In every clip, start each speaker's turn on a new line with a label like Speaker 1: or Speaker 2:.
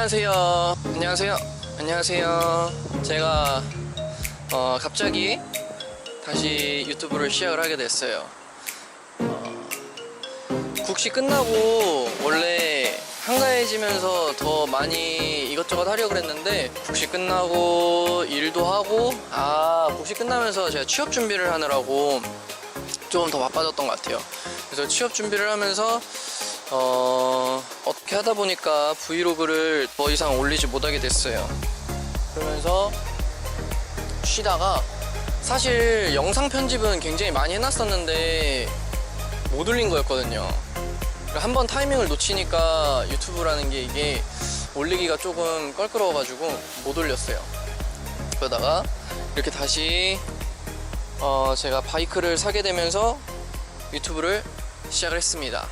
Speaker 1: 안녕하세요. 안녕하세요. 안녕하세요. 제가 어, 갑자기 다시 유튜브를 시작을 하게 됐어요. 어, 국시 끝나고 원래 한가해지면서 더 많이 이것저것 하려고 그랬는데 국시 끝나고 일도 하고 아 국시 끝나면서 제가 취업 준비를 하느라고 좀 더 바빠졌던 것 같아요. 그래서 취업 준비를 하면서 어, 어떻게 하다 보니까 브이로그를 더 이상 올리지 못하게 됐어요. 그러면서 쉬다가 사실 영상 편집은 굉장히 많이 해놨었는데 못 올린 거였거든요. 한 번 타이밍을 놓치니까 유튜브라는 게 이게 올리기가 조금 껄끄러워가지고 못 올렸어요. 그러다가 이렇게 다시 어, 제가 바이크를 사게 되면서 유튜브를 시작을 했습니다.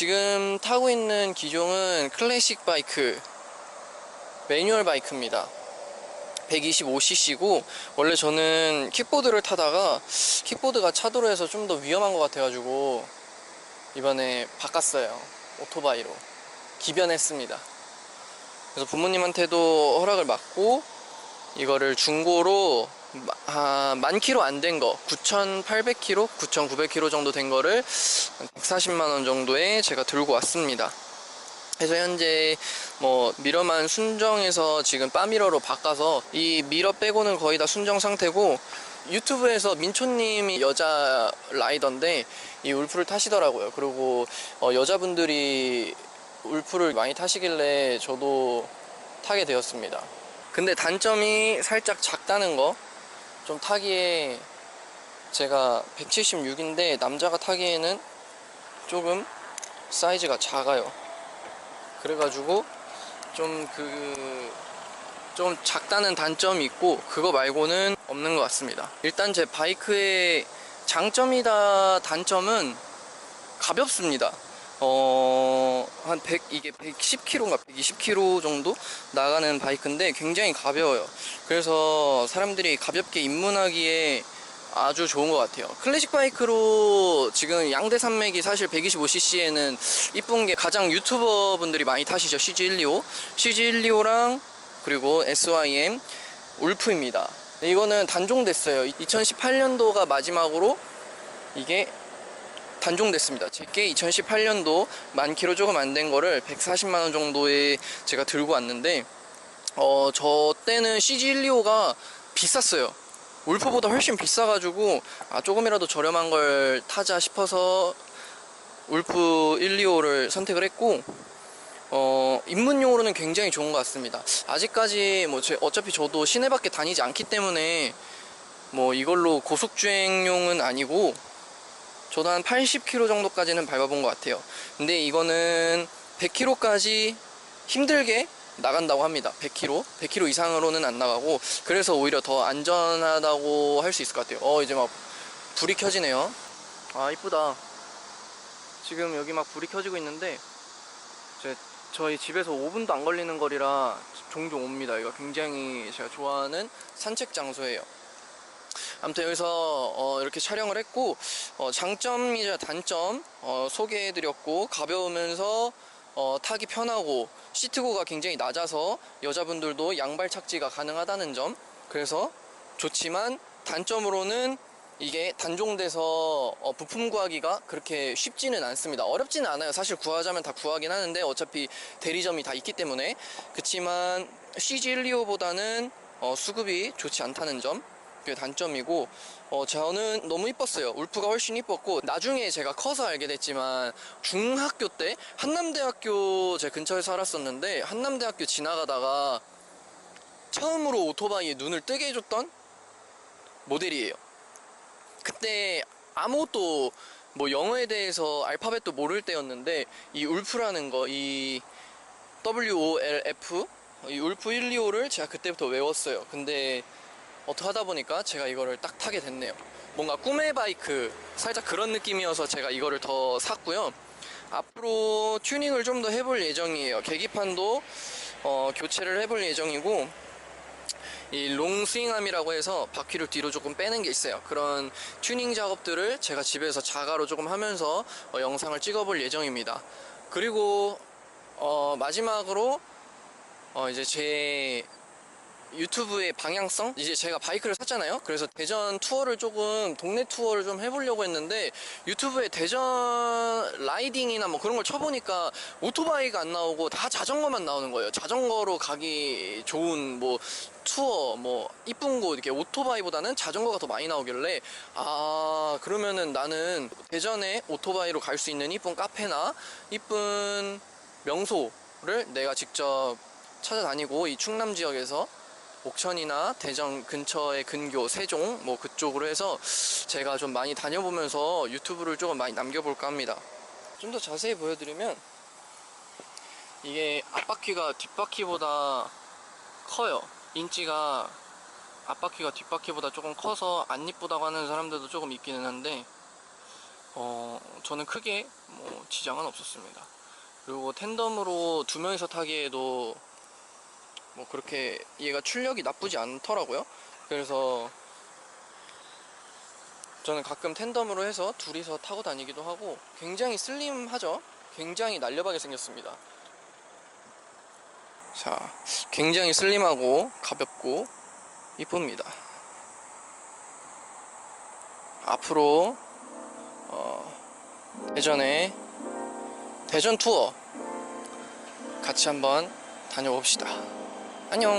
Speaker 1: 지금 타고 있는 기종은 클래식 바이크 매뉴얼 바이크입니다. 125cc고 원래 저는 킥보드를 타다가 킥보드가 차도로에서 좀 더 위험한 것 같아가지고 이번에 바꿨어요 오토바이로 기변했습니다. 그래서 부모님한테도 허락을 받고 이거를 중고로 마- 아, 만 킬로 안 된 거, 9,800킬로, 9,900킬로 정도 된 거를 140만 원 정도에 제가 들고 왔습니다. 그래서 현재 뭐 미러만 순정해서 지금 바미러로 바꿔서 이 미러 빼고는 거의 다 순정 상태고 유튜브에서 민초님이 여자 라이더인데 이 울프를 타시더라고요. 그리고 어, 여자분들이 울프를 많이 타시길래 저도 타게 되었습니다. 근데 단점이 살짝 작다는 거. 좀 타기에 제가 176인데 남자가 타기에는 조금 사이즈가 작아요. 그래가지고 좀 그, 좀 작다는 단점이 있고 그거 말고는 없는 것 같습니다. 일단 제 바이크의 장점이다 단점은 가볍습니다. 어, 한 100, 이게 110kg인가 120kg 정도 나가는 바이크인데 굉장히 가벼워요. 그래서 사람들이 가볍게 입문하기에 아주 좋은 것 같아요. 클래식 바이크로 지금 양대 산맥이 사실 125cc에는 이쁜 게 가장 유튜버 분들이 많이 타시죠. CG125. CG125랑 그리고 SYM 울프입니다. 이거는 단종됐어요. 2018년도가 마지막으로 이게 단종됐습니다. 제게 2018년도 만 킬로 조금 안 된 거를 140만 원 정도에 제가 들고 왔는데 어, 저 때는 CG125가 비쌌어요. 울프보다 훨씬 비싸가지고 아, 조금이라도 저렴한 걸 타자 싶어서 울프 125를 선택을 했고 어, 입문용으로는 굉장히 좋은 것 같습니다. 아직까지 뭐 제- 어차피 저도 시내밖에 다니지 않기 때문에 뭐 이걸로 고속주행용은 아니고 저도 한 80km 정도까지는 밟아본 것 같아요. 근데 이거는 100km까지 힘들게 나간다고 합니다. 100km, 100km 이상으로는 안 나가고 그래서 오히려 더 안전하다고 할 수 있을 것 같아요. 어 이제 막 불이 켜지네요. 아 이쁘다. 지금 여기 막 불이 켜지고 있는데 제 저희 집에서 5분도 안 걸리는 거리라 종종 옵니다. 이거 굉장히 제가 좋아하는 산책 장소예요. 아무튼 여기서 어, 이렇게 촬영을 했고 어, 장점이자 단점 어, 소개해드렸고 가벼우면서 어, 타기 편하고 시트고가 굉장히 낮아서 여자분들도 양발 착지가 가능하다는 점 그래서 좋지만 단점으로는 이게 단종돼서 어, 부품 구하기가 그렇게 쉽지는 않습니다. 어렵지는 않아요. 사실 구하자면 다 구하긴 하는데 어차피 대리점이 다 있기 때문에 그렇지만 CG125보다는 어, 수급이 좋지 않다는 점 그게 단점이고 어, 저는 너무 이뻤어요. 울프가 훨씬 이뻤고 나중에 제가 커서 알게 됐지만 중학교 때 한남대학교 제 근처에 살았었는데 한남대학교 지나가다가 처음으로 오토바이에 눈을 뜨게 해줬던 모델이에요. 그때 아무것도 뭐 영어에 대해서 알파벳도 모를 때였는데 이 울프라는 거 이 WOLF 이 울프 125를 제가 그때부터 외웠어요. 근데 어떻게 하다 보니까 제가 이거를 딱 타게 됐네요. 뭔가 꿈의 바이크 살짝 그런 느낌이어서 제가 이거를 더 샀고요. 앞으로 튜닝을 좀 더 해볼 예정이에요. 계기판도 어, 교체를 해볼 예정이고 이 롱스윙함이라고 해서 바퀴를 뒤로 조금 빼는 게 있어요. 그런 튜닝 작업들을 제가 집에서 자가로 조금 하면서 어, 영상을 찍어볼 예정입니다. 그리고 어, 마지막으로 어, 이제 제 유튜브의 방향성? 이제 제가 바이크를 샀잖아요. 그래서 대전 투어를 조금 동네 투어를 좀 해보려고 했는데 유튜브에 대전 라이딩이나 뭐 그런 걸 쳐보니까 오토바이가 안 나오고 다 자전거만 나오는 거예요. 자전거로 가기 좋은 뭐 투어 뭐 이쁜 곳 이렇게 오토바이보다는 자전거가 더 많이 나오길래 아 그러면은 나는 대전에 오토바이로 갈 수 있는 이쁜 카페나 이쁜 명소를 내가 직접 찾아다니고 이 충남 지역에서 옥천이나 대전 근처의 근교, 세종 뭐 그쪽으로 해서 제가 좀 많이 다녀보면서 유튜브를 조금 많이 남겨볼까 합니다. 좀 더 자세히 보여드리면 이게 앞바퀴가 뒷바퀴보다 커요. 인치가 앞바퀴가 뒷바퀴보다 조금 커서 안 이쁘다고 하는 사람들도 조금 있기는 한데 어 저는 크게 뭐 지장은 없었습니다. 그리고 텐덤으로 두 명이서 타기에도 뭐 그렇게 얘가 출력이 나쁘지 않더라고요. 그래서 저는 가끔 텐덤으로 해서 둘이서 타고 다니기도 하고 굉장히 슬림하죠. 굉장히 날렵하게 생겼습니다. 자, 굉장히 슬림하고 가볍고 이쁩니다. 앞으로 어, 대전에 대전 투어 같이 한번 다녀봅시다. 안녕.